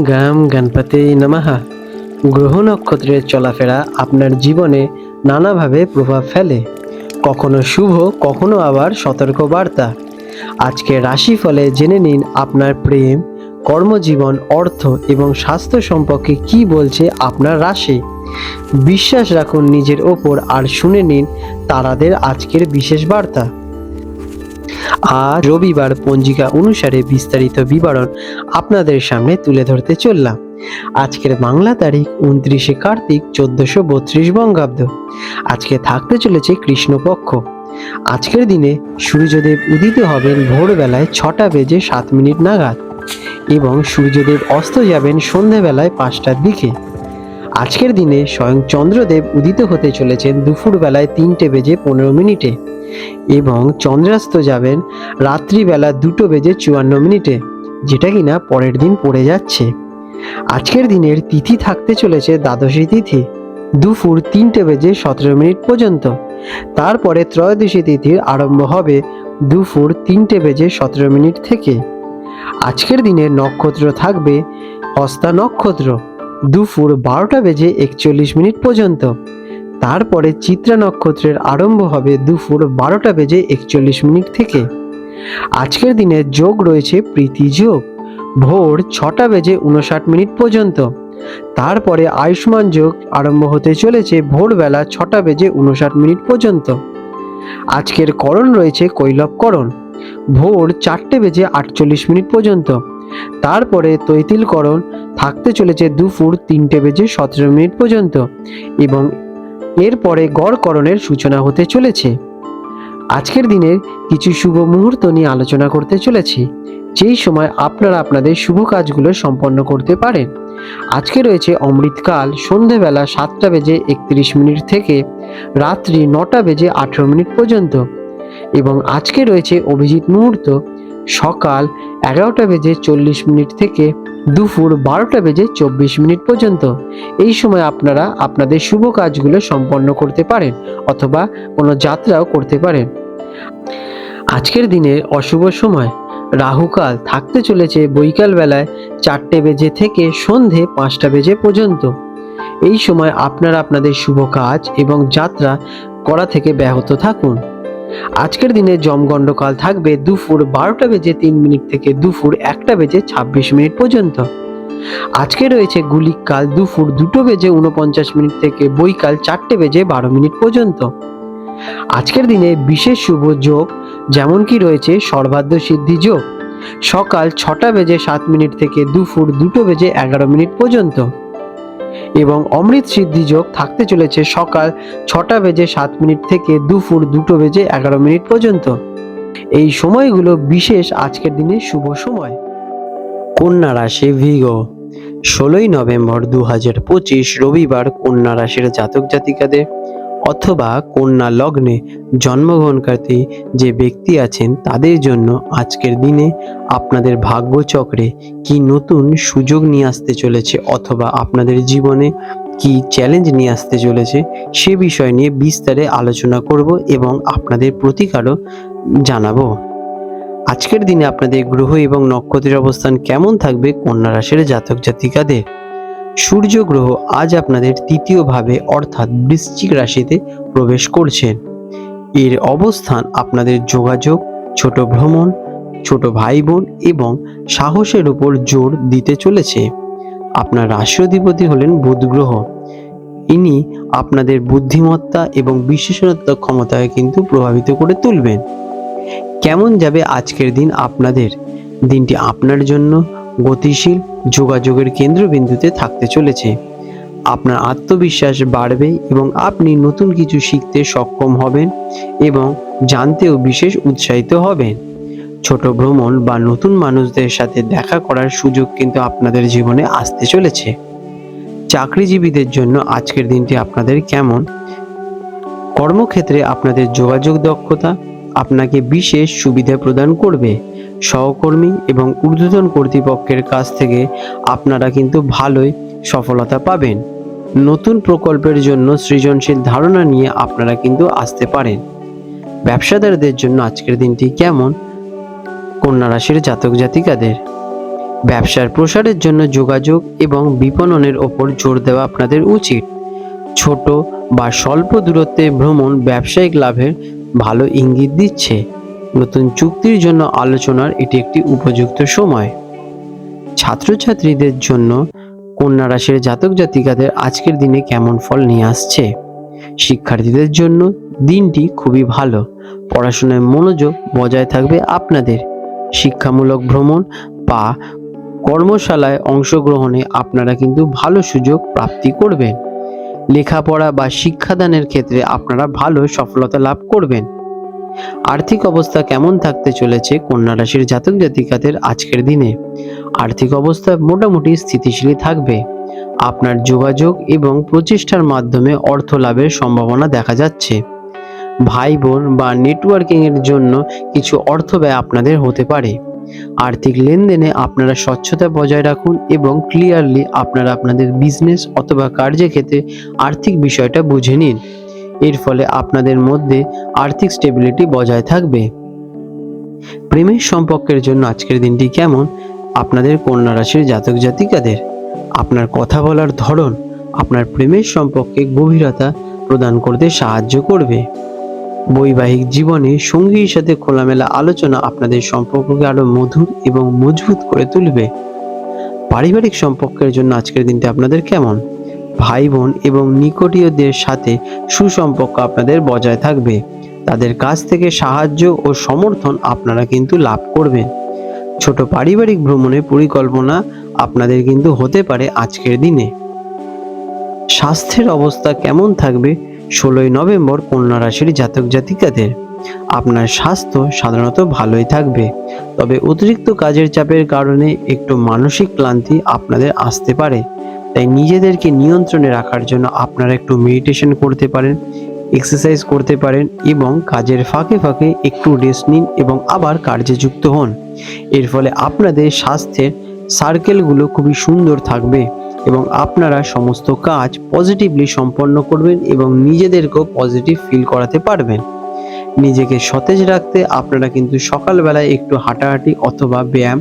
গাম গণপতি নমাহা গ্রহ নক্ষত্রের চলাফেরা আপনার জীবনে নানাভাবে প্রভাব ফেলে। কখনো শুভ, কখনো আবার সতর্ক বার্তা। আজকে রাশিফলে জেনে নিন আপনার প্রেম, কর্মজীবন, অর্থ এবং স্বাস্থ্য সম্পর্কে কি বলছে আপনার রাশি। বিশ্বাস রাখুন নিজের ওপর আর শুনে নিন তারাদের আজকের বিশেষ বার্তা। আজ রবিবার পঞ্জিকা অনুসারে বিস্তারিত বিবরণ আপনাদের সামনে তুলে ধরতে চললাম। আজকের বাংলা তারিখ উনত্রিশে কার্তিক চোদ্দশো বত্রিশ বঙ্গাব্দ। আজকে থাকতে চলেছে কৃষ্ণপক্ষ। আজকের দিনে সূর্যদেব উদিত হবেন ভোরবেলায় ছটা বেজে সাত মিনিট নাগাদ এবং সূর্যদেব অস্ত যাবেন সন্ধেবেলায় পাঁচটার দিকে। আজকের দিনে স্বয়ং চন্দ্রদেব উদিত হতে চলেছেন দুপুরবেলায় তিনটে বেজে পনেরো মিনিটে এবং চন্দ্রাস্ত যাবেন রাত্রিবেলা দুটো বেজে চুয়ান্ন মিনিটে, যেটা কিনা পরের দিন পড়ে যাচ্ছে। আজকের দিনের তিথি থাকতে চলেছে দ্বাদশী তিথি, দুপুর তিনটে বেজে সতেরো মিনিট পর্যন্ত। তারপরে ত্রয়োদশী তিথির আরম্ভ হবে দুপুর তিনটে বেজে সতেরো মিনিট থেকে। আজকের দিনের নক্ষত্র থাকবে হস্তা নক্ষত্র। দুপুর বারোটা বেজে একচল্লিশ মিনিট পর্যন্ত। তারপরে চিত্রা নক্ষত্রের আরম্ভ হবে দুপুর বারোটা বেজে একচল্লিশ মিনিট থেকে। আজকের দিনে যোগ রয়েছে প্রীতি যোগ। ভোর ছটা বেজে উনষাট মিনিট পর্যন্ত। তারপরে আয়ুষ্মান যোগ আরম্ভ হতে চলেছে ভোরবেলা ছটা বেজে উনষাট মিনিট পর্যন্ত। আজকের করণ রয়েছে কৈলবকরণ ভোর চারটে বেজে আটচল্লিশ মিনিট পর্যন্ত। তারপরে তৈতিলকরণ থাকতে চলেছে দুপুর তিনটে বেজে সতেরো মিনিট পর্যন্ত এবং এরপরে গড়করণের সূচনা হতে চলেছে। আজকের দিনের কিছু শুভ মুহূর্ত নিয়ে আলোচনা করতে চলেছি। যেই সময় আপনারা আপনাদের শুভ কাজগুলো সম্পন্ন করতে পারেন। আজকে রয়েছে অমৃতকাল, সন্ধেবেলা সাতটা বেজে একত্রিশ মিনিট থেকে রাত্রি নটা বেজে আঠেরো মিনিট পর্যন্ত এবং আজকে রয়েছে অভিজিৎ মুহূর্ত সকাল এগারোটা বেজে চল্লিশ মিনিট থেকে দুপুর বারোটা বেজে চব্বিশ মিনিট পর্যন্ত। এই সময় আপনারা আপনাদের শুভ কাজগুলো সম্পন্ন করতে পারেন অথবা কোনো যাত্রাও করতে পারেন। আজকের দিনের অশুভ সময়। রাহুকাল থাকতে চলেছে বৈকাল বেলায় চারটে বেজে থেকে সন্ধে পাঁচটা বেজে পর্যন্ত। এই সময় আপনারা আপনাদের শুভ কাজ এবং যাত্রা করা থেকে ব্যাহত থাকুন। আজকের দিনে জমগণ্ডকাল থাকবে দুপুর বারোটা বেজে তিন মিনিট থেকে দুপুর একটা বেজে ছাব্বিশ মিনিট পর্যন্ত। আজকে রয়েছে গুলিক কাল দুপুর দুটো বেজে উনপঞ্চাশ মিনিট থেকে বৈকাল চারটে বেজে বারো মিনিট পর্যন্ত। আজকের দিনে বিশেষ শুভ যোগ যেমন কি রয়েছে সর্বাধ্য সিদ্ধি যোগ। সকাল ছটা বেজে সাত মিনিট থেকে দুপুর দুটো বেজে এগারো মিনিট পর্যন্ত। এবং অমৃত সিদ্ধি যোগ থাকতে চলেছে সকাল ছটা বেজে সাত মিনিট থেকে দুপুর দুটো বেজে এগারো মিনিট পর্যন্ত। এই সময়গুলো বিশেষ আজকের দিনে শুভ সময়। কন্যা রাশি ভিগো, ষোলোই নভেম্বর দু হাজার পঁচিশ রবিবার কন্যা রাশির জাতক জাতিকাদের অথবা কন্যা লগ্নে জন্মগ্রহণকারী যে ব্যক্তি আছেন তাদের জন্য আজকের দিনে আপনাদের ভাগ্যচক্রে কি নতুন সুযোগ নিয়ে আসতে চলেছে অথবা আপনাদের জীবনে কি চ্যালেঞ্জ নিয়ে আসতে চলেছে সে বিষয় নিয়ে বিস্তারে আলোচনা করব এবং আপনাদের প্রতিকারও জানাব। আজকের দিনে আপনাদের গ্রহ এবং নক্ষত্রের অবস্থান কেমন থাকবে কন্যা রাশির জাতক জাতিকাদের? সূর্য গ্রহ আজ আপনাদের তৃতীয় ভাবে অর্থাৎ বৃশ্চিক রাশিতে প্রবেশ করছেন এর অবস্থান আপনাদের যোগাযোগ, ছোট ভ্রমণ, ছোট ভাই বোন এবং সাহসের উপর জোর দিতে চলেছে। আপনার রাশি অধিপতি হলেন বুধ গ্রহ ইনি আপনাদের বুদ্ধিমত্তা এবং বিশেষণত্ব ক্ষমতাকে কিন্তু প্রভাবিত করে তুলবেন। কেমন যাবে আজকের দিন আপনাদের? দিনটি আপনার জন্য গতিশীল যোগাযোগের কেন্দ্রবিন্দুতে থাকতে চলেছে। আপনার আত্মবিশ্বাস বাড়বে এবং আপনি নতুন কিছু শিখতে সক্ষম হবেন এবং জানতেও বিশেষ উৎসাহিত হবেন। ছোট ভ্রমণ বা নতুন মানুষদের সাথে দেখা করার সুযোগ কিন্তু আপনাদের জীবনে আসতে চলেছে। চাকরিজীবীদের জন্য আজকের দিনটি আপনাদের কেমন? কর্মক্ষেত্রে আপনাদের যোগাযোগ দক্ষতা আপনাকে বিশেষ সুবিধা প্রদান করবে। সহকর্মী এবং ঊর্ধ্বতন কর্তৃপক্ষের কাছ থেকে আপনারা কিন্তু ভালোই সফলতা পাবেন। নতুন প্রকল্পের জন্য সৃজনশীল ধারণা নিয়ে আপনারা কিন্তু আসতে পারেন। ব্যবসাদারদের জন্য আজকের দিনটি কেমন? কন্যা রাশির জাতক জাতিকাদের। ব্যবসার প্রসারের জন্য যোগাযোগ এবং বিপণনের ওপর জোর দেওয়া আপনাদের উচিত। ছোট বা স্বল্প দূরত্বে ভ্রমণ ব্যবসায়িক লাভের ভালো ইঙ্গিত দিচ্ছে। নতুন চুক্তির জন্য আলোচনার এটি একটি উপযুক্ত সময়। ছাত্রছাত্রীদের জন্য কন্যা রাশির জাতক জাতিকাদের আজকের দিনে কেমন ফল নিয়ে আসছে? শিক্ষার্থীদের জন্য দিনটি খুবই ভালো। পড়াশোনায় মনোযোগ বজায় থাকবে আপনাদের। শিক্ষামূলক ভ্রমণ বা কর্মশালায় অংশগ্রহণে আপনারা কিন্তু ভালো সুযোগ প্রাপ্তি করবেন। লেখাপড়া বা শিক্ষাদানের ক্ষেত্রে আপনারা ভালো সফলতা লাভ করবেন। আর্থিক অবস্থা কেমন থাকতে চলেছে কন্যা রাশির জাতক জাতিকাদের আজকের দিনে? আর্থিক অবস্থা মোটামুটি স্থিতিশীলই থাকবে। আপনার যোগাযোগ এবং প্রচেষ্টার মাধ্যমে অর্থ লাভের সম্ভাবনা দেখা যাচ্ছে। ভাই বোন বা নেটওয়ার্কিং এর জন্য কিছু অর্থ ব্যয় আপনাদের হতে পারে। আর্থিক লেনদেনে আপনারা স্বচ্ছতা বজায় রাখুন এবং ক্লিয়ারলি আপনারা আপনাদের বিজনেস অথবা কার্যক্ষেত্রে আর্থিক বিষয়টা বুঝে নিন। এর ফলে আপনাদের মধ্যে আর্থিক স্টেবিলিটি বজায় থাকবে। প্রেমের সম্পর্কের জন্য আজকের দিনটি কেমন? আপনাদের কন্যা রাশির জাতক জাতিকাদের। আপনার কথা বলার ধরন আপনার প্রেমের সম্পর্কে গভীরতা প্রদান করতে সাহায্য করবে। বৈবাহিক জীবনে সঙ্গীর সাথে খোলামেলা আলোচনা আপনাদের সম্পর্ককে আরও মধুর এবং মজবুত করে তুলবে। পারিবারিক সম্পর্কের জন্য আজকের দিনটি আপনাদের কেমন? ভাই বোন এবং নিকটীয়দের সাথে সুসম্পর্ক আপনাদের বজায় থাকবে। তাদের কাছ থেকে সাহায্য ও সমর্থন আপনারা কিন্তু লাভ করবেন। ছোট পারিবারিক ভ্রমণের পরিকল্পনা আপনাদের কিন্তু হতে পারে আজকের দিনে। স্বাস্থ্যের অবস্থা কেমন থাকবে ষোলোই নভেম্বর কন্যা রাশির জাতক জাতিকাদের? আপনার স্বাস্থ্য সাধারণত ভালোই থাকবে, তবে অতিরিক্ত কাজের চাপের কারণে একটু মানসিক ক্লান্তি আপনাদের আসতে পারে। তাই নিজেদেরকে নিয়ন্ত্রণে রাখার জন্য আপনারা একটু মেডিটেশন করতে পারেন এক্সারসাইজ করতে পারেন এবং কাজের ফাঁকে ফাঁকে একটু রেস্ট নিন এবং আবার কার্যে যুক্ত হন। এর ফলে আপনাদের স্বাস্থ্যের সার্কেলগুলো খুবই সুন্দর থাকবে এবং আপনারা সমস্ত কাজ পজিটিভলি সম্পন্ন করবেন এবং নিজেদেরকেও পজিটিভ ফিল করাতে পারবেন। নিজেকে সতেজ রাখতে আপনারা কিন্তু সকালবেলায় একটু হাঁটাহাঁটি অথবা ব্যায়াম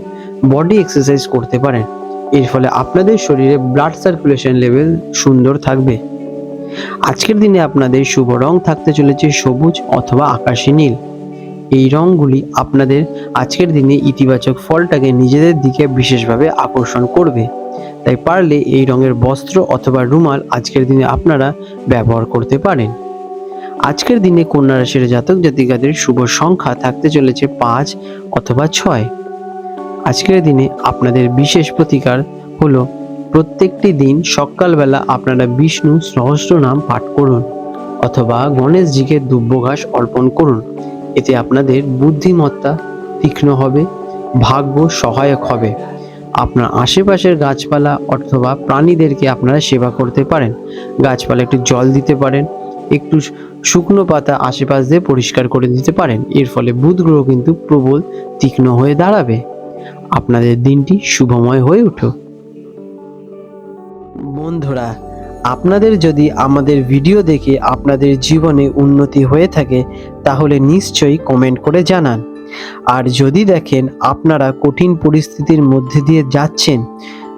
বডি এক্সারসাইজ করতে পারেন। এর ফলে আপনাদের শরীরে ব্লাড সার্কুলেশন লেভেল সুন্দর থাকবে। আজকের দিনে আপনাদের শুভ রং থাকতে চলেছে সবুজ অথবা আকাশী নীল। এই রংগুলি আপনাদের আজকের দিনে ইতিবাচক ফলটাকে নিজেদের দিকে বিশেষভাবে আকর্ষণ করবে। তাই পারলে এই রঙের বস্ত্র অথবা রুমাল আজকের দিনে আপনারা ব্যবহার করতে পারেন। আজকের দিনে কন্যা রাশির জাতক জাতিকাদের শুভ সংখ্যা থাকতে চলেছে পাঁচ অথবা ছয়। আজকের দিনে আপনাদের বিশেষ প্রতিকার হলো প্রত্যেকটি দিন সকালবেলা আপনারা বিষ্ণু সহস্র নাম পাঠ করুন অথবা গণেশজিকে দুব্যঘাস অর্পণ করুন। এতে আপনাদের বুদ্ধিমত্তা তীক্ষ্ণ হবে, ভাগ্য সহায়ক হবে। আপনার আশেপাশের গাছপালা অথবা প্রাণীদেরকে আপনারা সেবা করতে পারেন। গাছপালা একটু জল দিতে পারেন, একটু শুকনো পাতা আশেপাশ দিয়ে পরিষ্কার করে দিতে পারেন। এর ফলে বুধ গ্রহ কিন্তু প্রবল তীক্ষ্ণ হয়ে দাঁড়াবে। আপনাদের দিনটি শুভময় হয়ে উঠুক। বন্ধুরা, আপনাদের যদি আমাদের ভিডিও দেখে আপনাদের জীবনে উন্নতি হয়ে থাকে, তাহলে নিশ্চয়ই কমেন্ট করে জানান। আর যদি দেখেন আপনারা কঠিন পরিস্থিতির মধ্যে দিয়ে যাচ্ছেন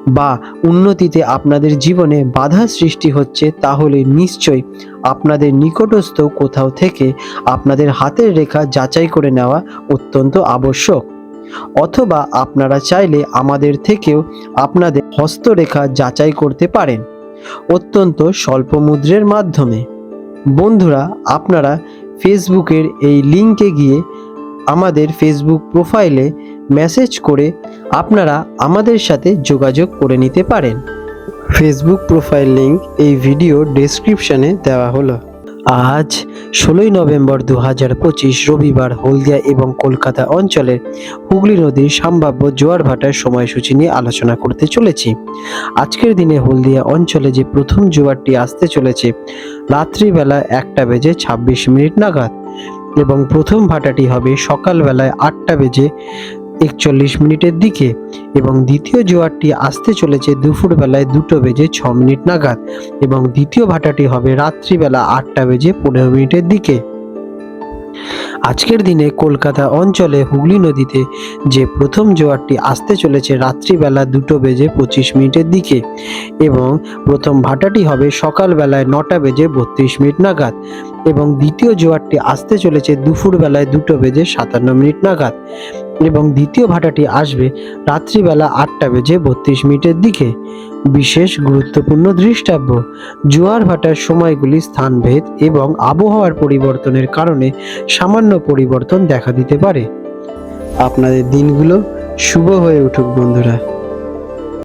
বা উন্নতিতে আপনাদের জীবনে বাধা সৃষ্টি হচ্ছে, তাহলে নিশ্চয়ই আপনাদের নিকটস্থ কোথাও থেকে আপনাদের হাতের রেখা যাচাই করে নেওয়া অত্যন্ত আবশ্যক। অথবা আপনারা চাইলে আমাদের থেকেও আপনাদের হস্তরেখা যাচাই করতে পারেন অত্যন্ত স্বল্প মুদ্রের মাধ্যমে। বন্ধুরা, আপনারা ফেসবুকের এই লিঙ্কে গিয়ে আমাদের ফেসবুক প্রোফাইলে মেসেজ করে আপনারা আমাদের সাথে যোগাযোগ করে নিতে পারেন। ফেসবুক প্রোফাইল লিঙ্ক এই ভিডিও ডেসক্রিপশনে দেওয়া হলো। আজ ষোলোই নভেম্বর দু হাজার পঁচিশ রবিবার হলদিয়া এবং কলকাতা অঞ্চলের হুগলি নদীর সম্ভাব্য জোয়ার ভাটার সময়সূচি নিয়ে আলোচনা করতে চলেছি। আজকের দিনে হলদিয়া অঞ্চলে যে প্রথম জোয়ারটি আসতে চলেছে, রাত্রিবেলা একটা বেজে ছাব্বিশ মিনিট নাগাদ এবং প্রথম ভাটাটি হবে সকালবেলায় আটটা বেজে একচল্লিশ মিনিটের দিকে এবং দ্বিতীয় জোয়ারটি আসতে চলেছে দুপুরবেলায় দুটো বেজে ছ মিনিট নাগাদ এবং দ্বিতীয় ভাটাটি হবে রাত্রিবেলা আটটা বেজে পনেরো মিনিটের দিকে। আজকের দিনে কলকাতা অঞ্চলে হুগলি নদীতে যে প্রথম জোয়ারটি আসতে চলেছে রাত্রিবেলা দুটো বেজে পঁচিশ মিনিটের দিকে এবং প্রথম ভাটাটি হবে সকালবেলায় নটা বেজে বত্রিশ মিনিট নাগাদ এবং দ্বিতীয় জোয়ারটি আসতে চলেছে দুপুরবেলায় দুটো বেজে সাতান্ন মিনিট নাগাদ এবং দ্বিতীয় ভাটাটি আসবে রাত্রিবেলা আটটা বেজে বত্রিশ মিনিটের দিকে। বিশেষ গুরুত্বপূর্ণ দৃষ্টাব্য, জোয়ার ভাটার সময়গুলি স্থানভেদ এবং আবহাওয়ার পরিবর্তনের কারণে সামান্য পরিবর্তন দেখা দিতে পারে। আপনাদের দিনগুলো শুভ হয়ে উঠুক বন্ধুরা।